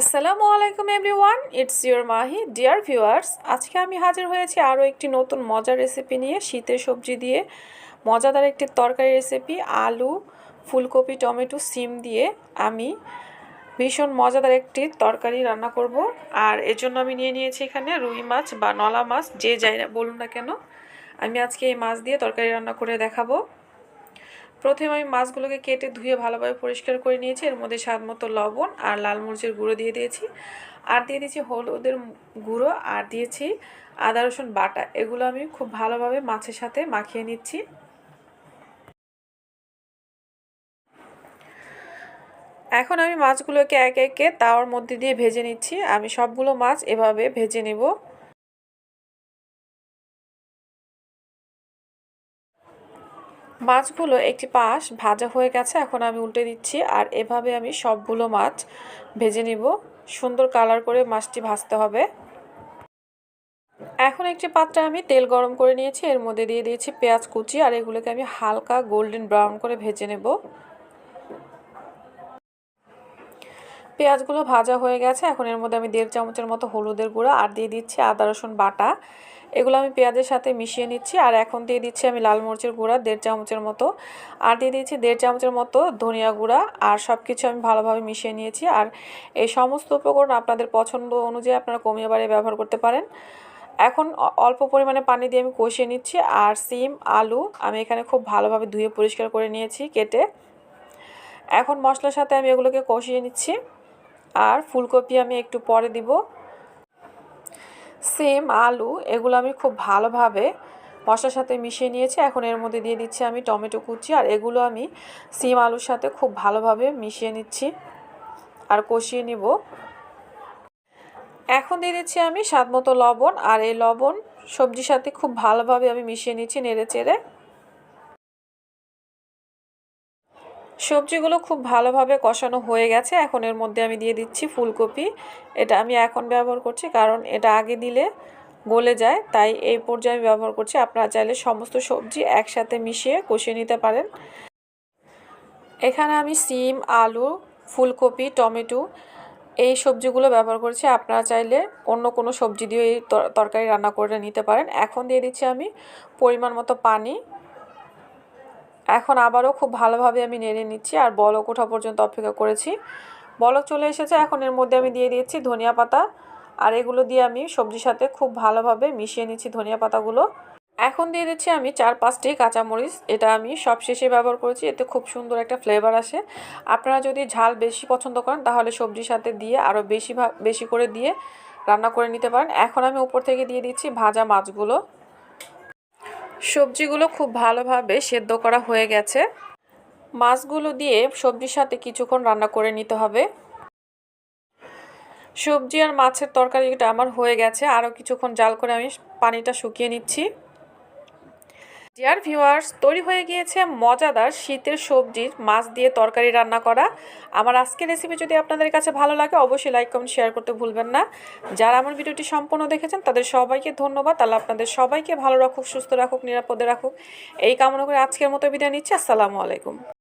আসসালামু আলাইকুম everyone, it's your Mahi. Dear viewers, আজকে আমি হাজির হয়েছি আরও একটি নতুন মজার রেসিপি নিয়ে, শীতের সবজি দিয়ে। মজাদার একটি তরকারি রেসিপি, আলু, ফুলকপি, টমেটো, সিম দিয়ে আমি ভীষণ মজাদার একটি তরকারি রান্না করব। আর এর জন্য আমি নিয়ে নিয়েছি এখানে রুই মাছ বা নলা মাছ, যে যাই বলুন না কেন। আমি আজকে এই মাছ দিয়ে তরকারি রান্না করে দেখাবো। প্রথমে আমি মাছগুলোকে কেটে ধুয়ে ভালোভাবে পরিষ্কার করে নিয়েছি। এর মধ্যে স্বাদ মতো লবণ আর লাল মরিচের গুঁড়ো দিয়ে দিয়েছি। আর দিয়ে দিয়েছি হলুদের গুঁড়ো আর দিয়েছি আদা, রসুন, বাটা। এগুলো আমি খুব ভালোভাবে মাছের সাথে মাখিয়ে নিচ্ছি। এখন আমি মাছগুলোকে একে একে তাওয়ার মধ্যে দিয়ে ভেজে নিচ্ছি। আমি সবগুলো মাছ এভাবে ভেজে নেব। মাছগুলো একটি পাশ ভাজা হয়ে গেছে, এখন আমি উল্টে দিচ্ছি আর এভাবে আমি সবগুলো মাছ ভেজে নিব। সুন্দর কালার করে মাছটি ভাজতে হবে। এখন একটি পাত্রে আমি তেল গরম করে নিয়েছি, এর মধ্যে দিয়ে দিয়েছি পেঁয়াজ কুচি আর এগুলোকে আমি হালকা গোল্ডেন ব্রাউন করে ভেজে নেব। পেঁয়াজগুলো ভাজা হয়ে গেছে, এখন এর মধ্যে আমি দেড় চামচের মতো হলুদের গুঁড়া আর দিয়ে দিচ্ছি আদা রসুন বাটা। এগুলো আমি পেঁয়াজের সাথে মিশিয়ে নিচ্ছি, আর এখন দিয়ে দিচ্ছি আমি লাল মরিচের গুঁড়া, দেড় চামচের মতো। আর দিয়ে দিচ্ছি দেড় চামচের মতো ধনিয়া গুঁড়া, আর সব কিছু আমি ভালোভাবে মিশিয়ে নিয়েছি। আর এই সমস্ত উপকরণ আপনাদের পছন্দ অনুযায়ী আপনারা কমিয়ে বাড়িয়ে ব্যবহার করতে পারেন। এখন অল্প পরিমাণে পানি দিয়ে আমি কষিয়ে নিচ্ছি, আর সিম, আলু আমি এখানে খুব ভালোভাবে ধুয়ে পরিষ্কার করে নিয়েছি কেটে। এখন মশলার সাথে আমি এগুলোকে কষিয়ে নিচ্ছি, আর ফুলকপি আমি একটু পরে দিব। সেম, আলু, এগুলো আমি খুব ভালোভাবে মশলার সাথে মিশিয়ে নিয়েছি। এখন এর মধ্যে দিয়ে দিচ্ছি আমি টমেটো কুচি আর এগুলো আমি সিম, আলুর সাথে খুব ভালোভাবে মিশিয়ে নিচ্ছি আর কষিয়ে নিব। এখন দিয়ে দিচ্ছি আমি স্বাদ মতো লবণ আর এই লবণ সবজির সাথে খুব ভালোভাবে আমি মিশিয়ে নিচ্ছি নেড়ে চেড়ে। সবজিগুলো খুব ভালোভাবে কষানো হয়ে গেছে। এখন এর মধ্যে আমি দিয়ে দিচ্ছি ফুলকপি। এটা আমি এখন ব্যবহার করছি কারণ এটা আগে দিলে গলে যায়। তাই এই পর্যায়ে আমি ব্যবহার করছি। আপনারা চাইলে সমস্ত সবজি একসাথে মিশিয়ে কষিয়ে নিতে পারেন। এখানে আমি সিম, আলু, ফুলকপি, টমেটো এই সবজিগুলো ব্যবহার করছি। আপনারা চাইলে অন্য কোনো সবজি দিয়ে এই তরকারি রান্না করে নিতে পারেন। এখন দিয়ে দিচ্ছি আমি পরিমাণ মতো পানি। এখন আবারও খুব ভালোভাবে আমি নেড়ে নিচ্ছি আর বলক ওঠা পর্যন্ত অপেক্ষা করেছি। বলক চলে এসেছে, এখন এর মধ্যে আমি দিয়ে দিয়েছি ধনিয়া পাতা আর এগুলো দিয়ে আমি সবজির সাথে খুব ভালোভাবে মিশিয়ে নিচ্ছি ধনিয়া পাতাগুলো। এখন দিয়ে দিচ্ছি আমি চার পাঁচটি কাঁচামরিচ, এটা আমি সব শেষে ব্যবহার করেছি, এতে খুব সুন্দর একটা ফ্লেভার আসে। আপনারা যদি ঝাল বেশি পছন্দ করেন, তাহলে সবজির সাথে দিয়ে আরও বেশি বেশি করে দিয়ে রান্না করে নিতে পারেন। এখন আমি উপর থেকে দিয়ে দিচ্ছি ভাজা মাছগুলো। সবজিগুলো খুব ভালোভাবে সেদ্ধ করা হয়ে গেছে। মাছগুলো দিয়ে সবজির সাথে কিছুক্ষণ রান্না করে নিতে হবে। সবজি আর মাছের তরকারিটা আমার হয়ে গেছে। আরও কিছুক্ষণ জাল করে আমি পানিটা শুকিয়ে নিচ্ছি। ডিয়ার ভিউয়ার্স তৈরি হয়ে গিয়েছে মজাদার শীতের সবজির মাছ দিয়ে তরকারি রান্না করা। আমার আজকের রেসিপি যদি আপনাদের কাছে ভালো লাগে, অবশ্যই লাইক কমেন্ট শেয়ার করতে ভুলবেন না। যারা আমার ভিডিওটি সম্পূর্ণ দেখেছেন, তাদের সবাইকে ধন্যবাদ। তাহলে আপনাদের সবাইকে ভালো রাখুক, সুস্থ রাখুক, নিরাপদে রাখুক। এই কামনা করে আজকের মতো বিদায় নিচ্ছি। আসসালামু আলাইকুম।